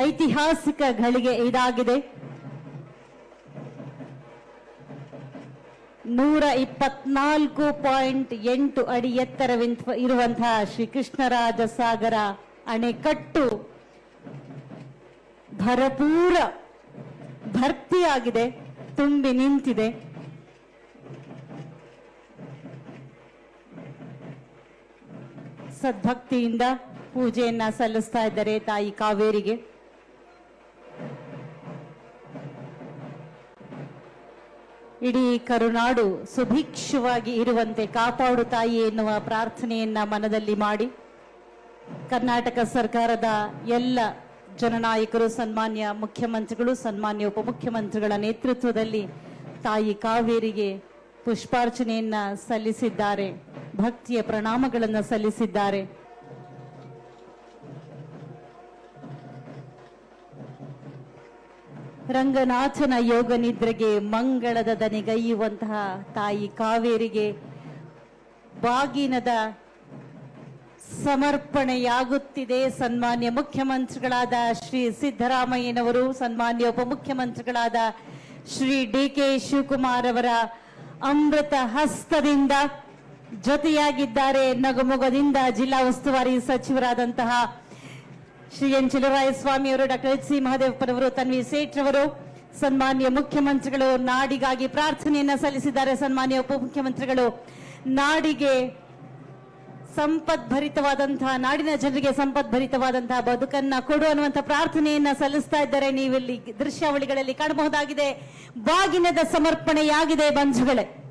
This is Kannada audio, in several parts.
ಐತಿಹಾಸಿಕ ಘಳಿಗೆ ಇದಾಗಿದೆ. ನೂರ ಇಪ್ಪತ್ನಾಲ್ಕು ಪಾಯಿಂಟ್ ಎಂಟು ಅಡಿ ಎತ್ತರವಿಂತ ಇರುವಂತಹ ಶ್ರೀ ಕೃಷ್ಣರಾಜ ಸಾಗರ ಅಣೆಕಟ್ಟು ಭರಪೂರ ಭರ್ತಿಯಾಗಿದೆ, ತುಂಬಿ ನಿಂತಿದೆ. ಸದ್ಭಕ್ತಿಯಿಂದ ಪೂಜೆಯನ್ನ ಸಲ್ಲಿಸ್ತಾ ಇದ್ದಾರೆ ತಾಯಿ ಕಾವೇರಿಗೆ. ಇಡೀ ಕರುನಾಡು ಸುಭಿಕ್ಷವಾಗಿ ಇರುವಂತೆ ಕಾಪಾಡು ತಾಯಿ ಎನ್ನುವ ಪ್ರಾರ್ಥನೆಯನ್ನ ಮನದಲ್ಲಿ ಮಾಡಿ ಕರ್ನಾಟಕ ಸರ್ಕಾರದ ಎಲ್ಲ ಜನನಾಯಕರು, ಸನ್ಮಾನ್ಯ ಮುಖ್ಯಮಂತ್ರಿಗಳು, ಸನ್ಮಾನ್ಯ ಉಪಮುಖ್ಯಮಂತ್ರಿಗಳ ನೇತೃತ್ವದಲ್ಲಿ ತಾಯಿ ಕಾವೇರಿಗೆ ಪುಷ್ಪಾರ್ಚನೆಯನ್ನ ಸಲ್ಲಿಸಿದ್ದಾರೆ, ಭಕ್ತಿಯ ಪ್ರಣಾಮಗಳನ್ನು ಸಲ್ಲಿಸಿದ್ದಾರೆ. ರಂಗನಾಥನ ಯೋಗ ನಿದ್ರೆಗೆ ಮಂಗಳದ ದನಿಗೈಯುವಂತಹ ತಾಯಿ ಕಾವೇರಿಗೆ ಬಾಗಿನದ ಸಮರ್ಪಣೆಯಾಗುತ್ತಿದೆ. ಸನ್ಮಾನ್ಯ ಮುಖ್ಯಮಂತ್ರಿಗಳಾದ ಶ್ರೀ ಸಿದ್ದರಾಮಯ್ಯನವರು, ಸನ್ಮಾನ್ಯ ಉಪಮುಖ್ಯಮಂತ್ರಿಗಳಾದ ಶ್ರೀ ಡಿ ಕೆ ಶಿವಕುಮಾರ್ ಅವರ ಅಮೃತ ಹಸ್ತದಿಂದ ಜೊತೆಯಾಗಿದ್ದಾರೆ. ನಗುಮೊಗದಿಂದ ಜಿಲ್ಲಾ ಉಸ್ತುವಾರಿ ಸಚಿವರಾದಂತಹ ಶ್ರೀ ಎನ್ ಸ್ವಾಮಿ ಅವರು, ಡಾಕ್ಟರ್ ಎಚ್ ಸಿ ಮಹದೇವಪ್ಪನವರು ತನ್ವಿ ಸೇಠ್ ರವರು, ಸನ್ಮಾನ್ಯ ಮುಖ್ಯಮಂತ್ರಿಗಳು ನಾಡಿಗಾಗಿ ಪ್ರಾರ್ಥನೆಯನ್ನ ಸಲ್ಲಿಸಿದ್ದಾರೆ. ಸನ್ಮಾನ್ಯ ಉಪಮುಖ್ಯಮಂತ್ರಿಗಳು, ನಾಡಿಗೆ ಸಂಪದ್ಭರಿತವಾದಂತಹ, ನಾಡಿನ ಜನರಿಗೆ ಸಂಪದ್ಭರಿತವಾದಂತಹ ಬದುಕನ್ನ ಕೊಡು ಅನ್ನುವಂತ ಪ್ರಾರ್ಥನೆಯನ್ನ ಸಲ್ಲಿಸ್ತಾ ಇದ್ದಾರೆ. ನೀವಿಲ್ಲಿ ದೃಶ್ಯಾವಳಿಗಳಲ್ಲಿ ಕಾಣಬಹುದಾಗಿದೆ. ಬಾಗಿನದ ಸಮರ್ಪಣೆಯಾಗಿದೆ ಬಂಧುಗಳೇ.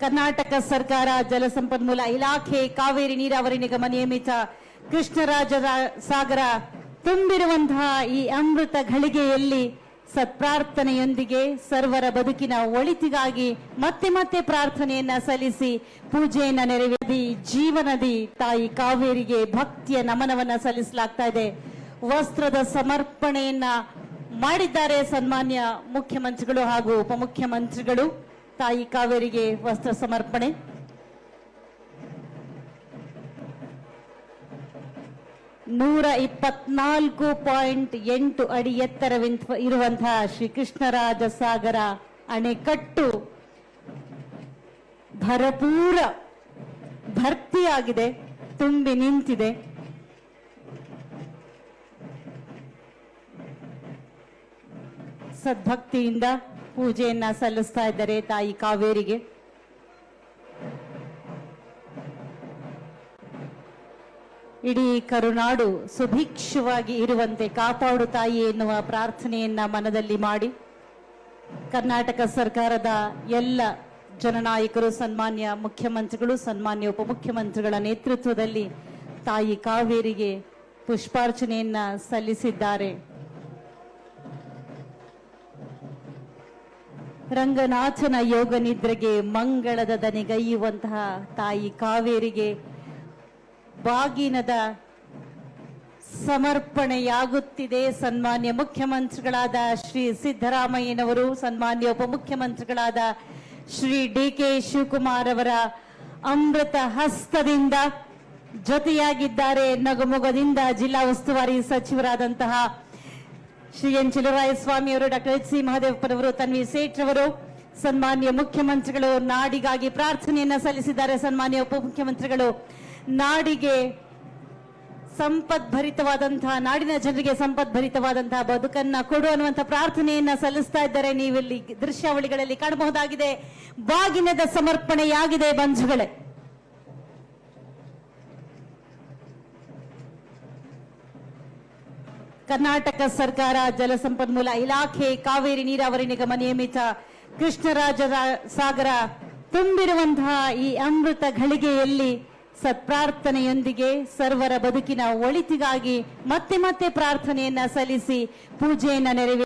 ಕರ್ನಾಟಕ ಸರ್ಕಾರ ಜಲಸಂಪನ್ಮೂಲ ಇಲಾಖೆ, ಕಾವೇರಿ ನೀರಾವರಿ ನಿಗಮ ನಿಯಮಿತ ಕೃಷ್ಣರಾಜ ಸಾಗರ ತುಂಬಿರುವಂತಹ ಈ ಅಮೃತ ಘಳಿಗೆಯಲ್ಲಿ ಸತ್ಪ್ರಾರ್ಥನೆಯೊಂದಿಗೆ ಸರ್ವರ ಬದುಕಿನ ಒಳಿತಿಗಾಗಿ ಮತ್ತೆ ಮತ್ತೆ ಪ್ರಾರ್ಥನೆಯನ್ನ ಸಲ್ಲಿಸಿ ಪೂಜೆಯನ್ನ ನೆರವೇರಿ ಜೀವನದಿ ತಾಯಿ ಕಾವೇರಿಗೆ ಭಕ್ತಿಯ ನಮನವನ್ನ ಸಲ್ಲಿಸಲಾಗ್ತಾ ಇದೆ. ವಸ್ತ್ರದ ಸಮರ್ಪಣೆಯನ್ನ ಮಾಡಿದ್ದಾರೆ ಸನ್ಮಾನ್ಯ ಮುಖ್ಯಮಂತ್ರಿಗಳು ಹಾಗೂ ಉಪಮುಖ್ಯಮಂತ್ರಿಗಳು. ತಾಯಿ ಕಾವೇರಿಗೆ ವಸ್ತ್ರ ಸಮರ್ಪಣೆ. ನೂರ ಇಪ್ಪತ್ನಾಲ್ಕು ಪಾಯಿಂಟ್ ಎಂಟು ಅಡಿ ಎತ್ತರವಿಂತ ಇರುವಂತಹ ಶ್ರೀ ಕೃಷ್ಣರಾಜ ಸಾಗರ ಅಣೆಕಟ್ಟು ಭರಪೂರ ಭರ್ತಿಯಾಗಿದೆ, ತುಂಬಿ ನಿಂತಿದೆ. ಸದ್ಭಕ್ತಿಯಿಂದ ಪೂಜೆಯನ್ನ ಸಲ್ಲಿಸ್ತಾ ಇದ್ದಾರೆ ತಾಯಿ ಕಾವೇರಿಗೆ. ಇಡೀ ಕರುನಾಡು ಸುಭಿಕ್ಷವಾಗಿ ಇರುವಂತೆ ಕಾಪಾಡು ತಾಯಿ ಎನ್ನುವ ಪ್ರಾರ್ಥನೆಯನ್ನ ಮನದಲ್ಲಿ ಮಾಡಿ. ಕರ್ನಾಟಕ ಸರ್ಕಾರದ ಎಲ್ಲ ಜನನಾಯಕರು, ಸನ್ಮಾನ್ಯ ಮುಖ್ಯಮಂತ್ರಿಗಳು, ಸನ್ಮಾನ್ಯ ಉಪಮುಖ್ಯಮಂತ್ರಿಗಳ ನೇತೃತ್ವದಲ್ಲಿ ತಾಯಿ ಕಾವೇರಿಗೆ ಪುಷ್ಪಾರ್ಚನೆಯನ್ನ ಸಲ್ಲಿಸಿದ್ದಾರೆ. ರಂಗನಾಥನ ಯೋಗ ನಿದ್ರೆಗೆ ಮಂಗಳದ ದನಿಗೈಯುವಂತಹ ತಾಯಿ ಕಾವೇರಿಗೆ ಬಾಗಿನದ ಸಮರ್ಪಣೆಯಾಗುತ್ತಿದೆ. ಸನ್ಮಾನ್ಯ ಮುಖ್ಯಮಂತ್ರಿಗಳಾದ ಶ್ರೀ ಸಿದ್ದರಾಮಯ್ಯನವರು, ಸನ್ಮಾನ್ಯ ಉಪಮುಖ್ಯಮಂತ್ರಿಗಳಾದ ಶ್ರೀ ಡಿ ಕೆ ಶಿವಕುಮಾರ್ ಅವರ ಅಮೃತ ಹಸ್ತದಿಂದ ಜೊತೆಯಾಗಿದ್ದಾರೆ ನಗುಮೊಗದಿಂದ ಜಿಲ್ಲಾ ಉಸ್ತುವಾರಿ ಸಚಿವರಾದಂತಹ ಶ್ರೀ ಎನ್ ಸ್ವಾಮಿ ಅವರು ಡಾಕ್ಟರ್ ಎಚ್ ಸಿ ಮಹದೇವಪ್ಪನವರು ತನ್ವಿ ಸೇಠ್ ರವರು, ಸನ್ಮಾನ್ಯ ಮುಖ್ಯಮಂತ್ರಿಗಳು ನಾಡಿಗಾಗಿ ಪ್ರಾರ್ಥನೆಯನ್ನ ಸಲ್ಲಿಸಿದ್ದಾರೆ. ಸನ್ಮಾನ್ಯ ಉಪಮುಖ್ಯಮಂತ್ರಿಗಳು ನಾಡಿಗೆ ಸಂಪದ್ಭರಿತವಾದಂತಹ, ನಾಡಿನ ಜನರಿಗೆ ಸಂಪದ್ಭರಿತವಾದಂತಹ ಬದುಕನ್ನ ಕೊಡು ಅನ್ನುವಂತ ಪ್ರಾರ್ಥನೆಯನ್ನ ಸಲ್ಲಿಸ್ತಾ ಇದ್ದಾರೆ. ನೀವಿಲ್ಲಿ ದೃಶ್ಯಾವಳಿಗಳಲ್ಲಿ ಕಾಣಬಹುದಾಗಿದೆ. ಬಾಗಿನದ ಸಮರ್ಪಣೆಯಾಗಿದೆ ಬಂಧುಗಳೇ. ಕರ್ನಾಟಕ ಸರ್ಕಾರ ಜಲಸಂಪನ್ಮೂಲ ಇಲಾಖೆ ಕಾವೇರಿ ನೀರಾವರಿ ನಿಗಮ ನಿಯಮಿತ ಕೃಷ್ಣರಾಜ ಸಾಗರ ತುಂಬಿರುವಂತಹ ಈ ಅಮೃತ ಘಳಿಗೆಯಲ್ಲಿ ಸತ್ಪ್ರಾರ್ಥನೆಯೊಂದಿಗೆ ಸರ್ವರ ಬದುಕಿನ ಒಳಿತಿಗಾಗಿ ಮತ್ತೆ ಮತ್ತೆ ಪ್ರಾರ್ಥನೆಯನ್ನ ಸಲ್ಲಿಸಿ ಪೂಜೆಯನ್ನ ನೆರವೇರಿ